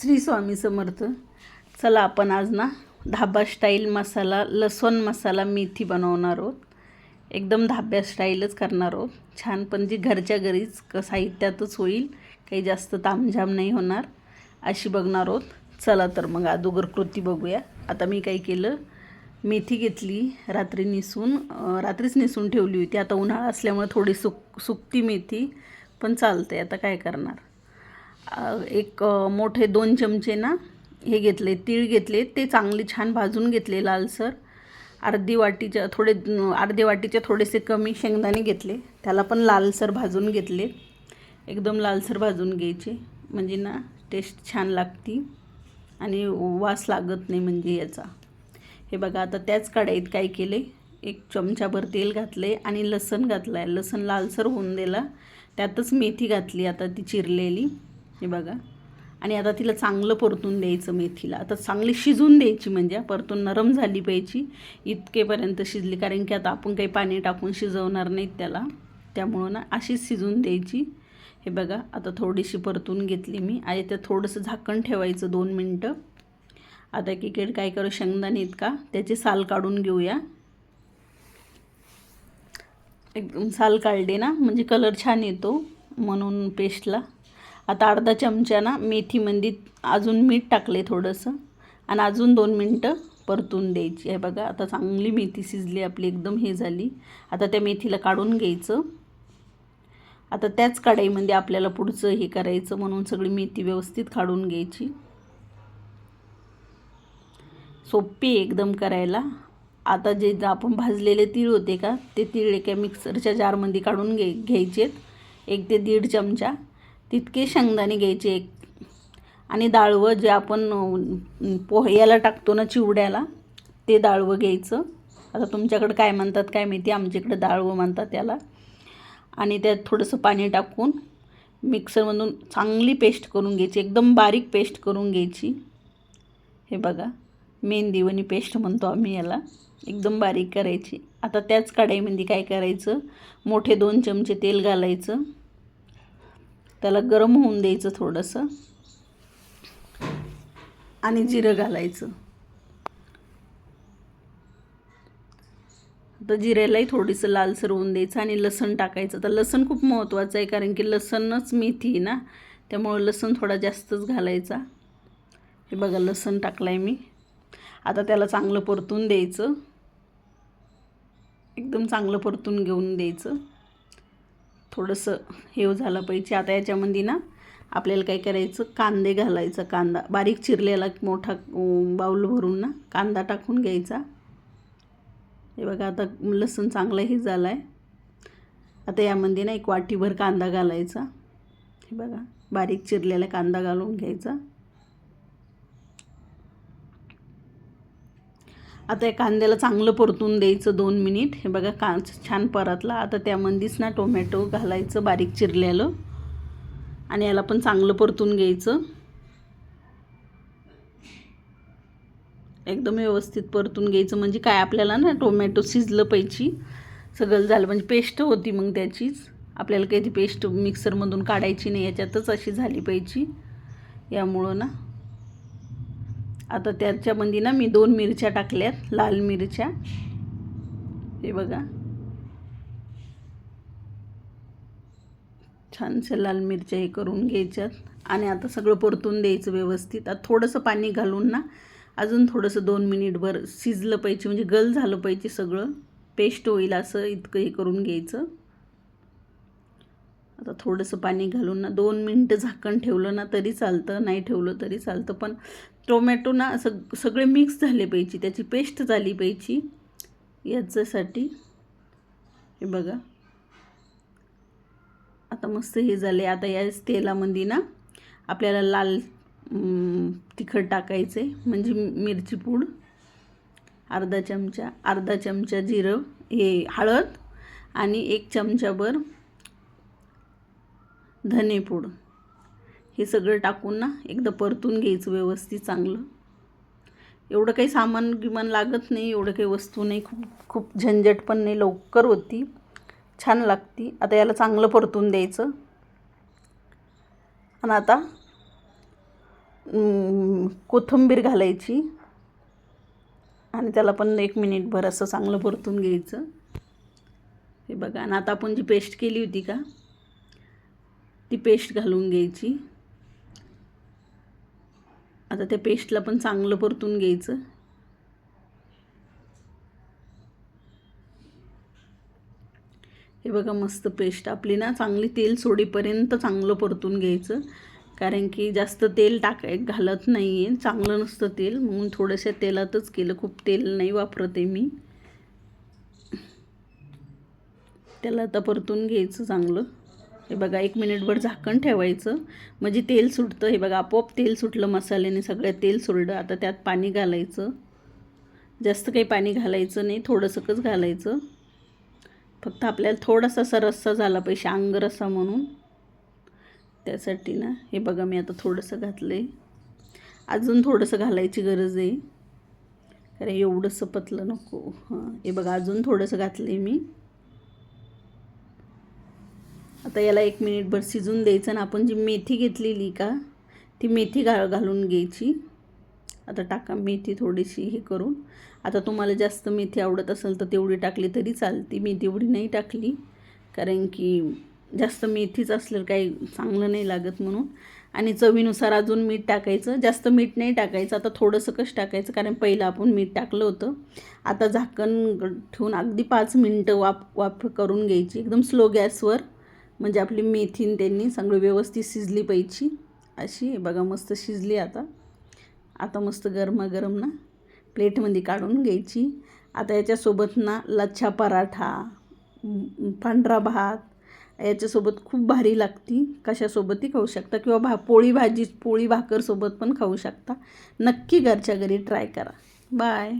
श्री स्वामी समर्थ. चला आपण आज ना धाबा स्टाईल मसाला लसूण मसाला मेथी बनवणार आहोत. एकदम धाब्या स्टाईलच करणार आहोत. छान पण जी घरच्या घरीच क साहित्यातच होईल. काही जास्त तामझाम नाही होणार. अशी बघणार आहोत. चला तर मग अगोदर कृती बघूया. आता मी काय केलं? मेथी घेतली रात्री निसून रात्रीच निसून ठेवली होती. आता उन्हाळा असल्यामुळे थोडी सुक सुकती मेथी पण चालते आता काय करणार? एक मोठे दोन चमचे ना हे घेतले तीळ घेतले ते चांगले छान भाजून घेतले लालसर. अर्धी वाटीच्या थोडे अर्धे वाटीचे थोडेसे कमी शेंगदाणे घेतले त्याला पण लालसर भाजून घेतले. एकदम लालसर भाजून घ्यायचे म्हणजे ना टेस्ट छान लागती आणि वास लागत नाही म्हणजे याचा. हे बघा आता त्याच कढाईत काय केले एक चमचाभर तेल घातले आणि लसण घातलं आहे लसण लालसर होऊन दिला. त्यातच मेथी घातली आता ती चिरलेली. हे बघा. आणि आता तिला चांगलं परतून द्यायचं मेथीला. आता चांगली शिजून द्यायची म्हणजे परतून नरम झाली पाहिजे. इतकेपर्यंत शिजली. कारण की आता आपण काही पाणी टाकून शिजवणार नाहीत त्याला. त्यामुळं ना अशीच शिजून द्यायची. हे बघा आता थोडीशी परतून घेतली मी. आणि त्या थोडंसं झाकण ठेवायचं दोन मिनटं. आता एकीकडे काय करू शेंगदाणे इतका का? त्याचे साल काढून घेऊया. एकदम साल काढले ना म्हणजे कलर छान येतो म्हणून पेस्टला आता अर्धा चमचा ना मेथीमध्ये अजून मीठ टाकले थोडंसं. आणि अजून दोन मिनटं परतून द्यायची. आहे बघा आता चांगली मेथी शिजली आपली एकदम हे झाली. आता त्या मेथीला काढून घ्यायचं. आता त्याच कढाईमध्ये आपल्याला पुढचं हे करायचं म्हणून सगळी मेथी व्यवस्थित काढून घ्यायची. सोपी आहे एकदम करायला. आता जे जे आपण भाजलेले तीळ होते का ते तीळ एका मिक्सरच्या जारमध्ये काढून घे घ्यायचेत. एक ते दीड चमचा. तितके शेंगदाणे घ्यायचे एक. आणि डाळवं जे आपण पोह्याला टाकतो ना चिवड्याला ते डाळवं घ्यायचं. आता तुमच्याकडं काय म्हणतात काय माहिती आमच्याकडं डाळवं म्हणतात त्याला आणि त्यात थोडंसं पाणी टाकून मिक्सरमधून चांगली पेस्ट करून घ्यायची एकदम बारीक पेस्ट करून घ्यायची. हे बघा मेहंदीवणी पेस्ट म्हणतो आम्ही याला. एकदम बारीक करायची. आता त्याच कढईमध्ये काय करायचं मोठे दोन चमचे तेल घालायचं. त्याला गरम होऊन द्यायचं थोडंसं. आणि जिरं घालायचं. आता जिऱ्यालाही थोडीसं लालसर होऊन द्यायचं आणि लसण टाकायचं. तर लसण खूप महत्त्वाचं आहे कारण की लसणच मेथी ना त्यामुळं लसण थोडा जास्तच घालायचा. हे बघा लसण टाकलं आहे मी. आता त्याला चांगलं परतून द्यायचं. एकदम चांगलं परतून घेऊन द्यायचं. थोडंसं हे झालं पाहिजे. आता याच्यामध्ये ना आपल्याला काय करायचं? कांदे घालायचं कांदा. बारीक चिरलेला मोठा बाऊल भरून ना कांदा टाकून घ्यायचा. हे बघा आता लसूण चांगलं हे झालं आहे आता यामध्ये ना एक वाटीभर कांदा घालायचा. हे बघा बारीक चिरलेला कांदा घालून घ्यायचा. आता या कांद्याला चांगलं परतून द्यायचं दोन मिनिट. हे बघा का छान परतला. आता त्यामध्येच ना टोमॅटो घालायचं बारीक चिरलेलं. आणि याला पण चांगलं परतून घ्यायचं. एकदम व्यवस्थित परतून घ्यायचं. म्हणजे काय आपल्याला ना टोमॅटो शिजलं पाहिजे. सगळं झालं म्हणजे पेस्ट होती मग त्याचीच. आपल्याला काही ती पेस्ट मिक्सरमधून काढायची नाही याच्यातच अशी झाली पाहिजे. यामुळं ना आता त्याच्यामध्ये ना मी दोन मिरच्या टाकल्यात लाल मिरच्या. हे बघा. छानशा लाल मिरच्या हे करून घ्यायच्यात. आणि आता सगळं परतून द्यायचं व्यवस्थित. आता थोडंसं पाणी घालून ना अजून थोडंसं दोन मिनिटभर शिजलं पाहिजे म्हणजे गल झालं पाहिजे सगळं. पेस्ट होईल असं इतकं हे करून घ्यायचं. आता थोडंसं पाणी घालून ना दोन मिनटं झाकण ठेवलं ना तरी चालतं नाही ठेवलं तरी चालतं. पण टोमॅटो ना सग सगळे मिक्स झाले पाहिजे त्याची पेस्ट झाली पाहिजे. याच्यासाठी हे बघा. आता मस्त हे झाले. आता या तेलामध्ये ना आपल्याला लाल तिखट टाकायचं आहे म्हणजे मिरची पूड अर्धा चमचा अर्धा चमचा जिरं हे हळद आणि एक चमचाभर धनेपूड. हे सगळं टाकून ना एकदा परतून घ्यायचं व्यवस्थित चांगलं. एवढं काही सामान गिमान लागत नाही एवढं काही वस्तू नाही खूप खूप झंझट पण नाही लवकर होती. छान लागती. आता याला चांगलं परतून द्यायचं. आणि आता कोथिंबीर घालायची. आणि त्याला पण एक मिनिटभर असं चांगलं परतून घ्यायचं. हे बघा आणि आता आपण जी पेस्ट केली होती का ती पेस्ट घालून घ्यायची. आता त्या पेस्टला पण चांगलं परतून घ्यायचं. हे बघा मस्त पेस्ट. आपली ना चांगली तेल सोडीपर्यंत चांगलं परतून घ्यायचं. कारण की जास्त तेल टाकाय घालत नाही आहे चांगलं नसतं तेल. म्हणून थोडंशा तेलातच केलं. खूप तेल नाही वापरते मी. त्याला आता परतून घ्यायचं चांगलं. हे बघा एक मिनिटभर झाकण ठेवायचं. म्हणजे तेल सुटतं हे बघा आपोआप तेल सुटलं मसाल्याने सगळं तेल सोडलं आता त्यात पाणी घालायचं. जास्त काही पाणी घालायचं नाही थोडंसंच घालायचं. फक्त आपल्याला थोडासा असा रस्सा झाला पाहिजे अंग रस्सा म्हणून. त्यासाठी ना हे बघा मी आता थोडंसं घातलं आहे अजून थोडंसं घालायची गरज आहे. कारण एवढंसं पतलं नको. हां हे बघा अजून थोडंसं घातलं आहे मी. आता याला एक मिनिटभर शिजून द्यायचं आणि आपण जी मेथी घेतलेली का ती मेथी घा घालून घ्यायची. आता टाका मेथी थोडीशी हे करून. आता तुम्हाला जास्त मेथी आवडत असेल तर तेवढी टाकली तरी चालते. मी तेवढी नाही टाकली कारण की जास्त मेथीच असलं काही चांगलं नाही लागत म्हणून. आणि चवीनुसार अजून मीठ टाकायचं. जास्त मीठ नाही टाकायचं. आता थोडंसं कसं टाकायचं कारण पहिलं आपण मीठ टाकलं होतं. आता झाकण ठेवून अगदी पाच मिनटं वाफ वाफ करून घ्यायची. एकदम स्लो गॅसवर. म्हणजे आपली मेथीन त्यांनी सगळं व्यवस्थित शिजली पाहिजे. अशी बघा मस्त शिजली आता. आता मस्त गरमागरम ना प्लेटमध्ये काढून घ्यायची. आता याच्यासोबत ना लच्छा पराठा पांढरा भात याच्यासोबत खूप भारी लागती. कशासोबतही खाऊ शकता किंवा भा पोळी भाजी पोळी भाकरसोबत पण खाऊ शकता. नक्की घरच्या घरी ट्राय करा. बाय.